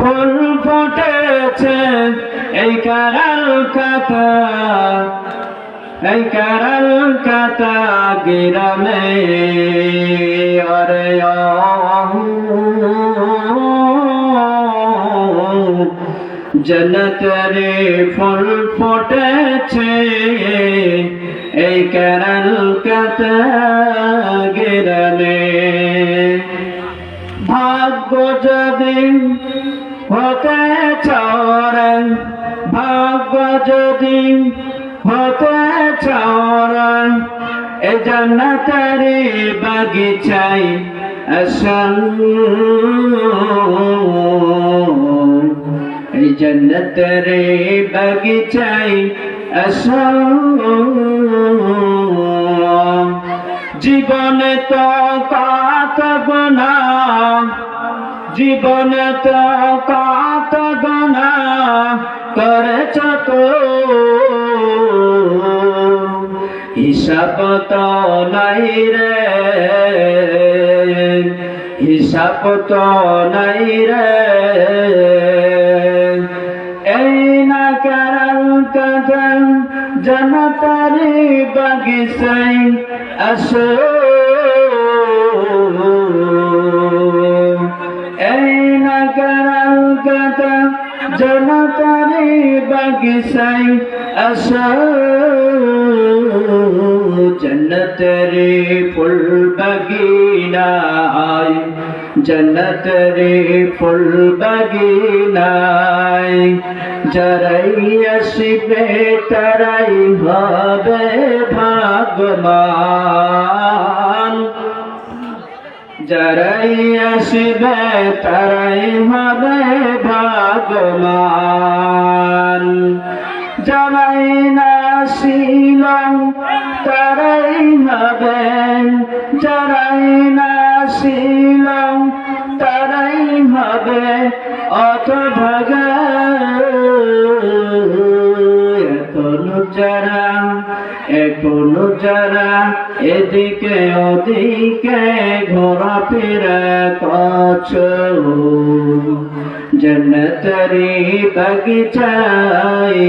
ফুল ফুটেছে, এই কারাল কাতা, এই কারাল কাতা গিরামে অরে জনতরে ফুল ফুটেছে, এই কারাল কাতা গিরামে। ভাগ্য যদি হতে চরে ভাগ্য যদি হতে চরে এ জন্নতারি বাগিচাই আসল। এই জন্নতরে বাগিচাই আসল। জীবনে তো কাত গুণা জীবনে কাত গুণা করেছ তো হিসাব তো নাই রে, হিসাব তো নাই রে। এই না কদম জনতারি আসো। জনতারি বাগিসাই আসো জন্নতরে ফুল বগিনায় জন্নতরে ফুল বগিনায়। জরাই আসবে তারাই হবে ভাগমান যারাই আসবে তারাই হবে ভাগমান যারাই না ছিল তারাই হবে যারাই না ছিল তারাই হবে অত ভাগা এখনও যারা এখনও যারা এদিকে ওদিকে ঘোরাফেরা করছ। জন্নতরি বগিচায়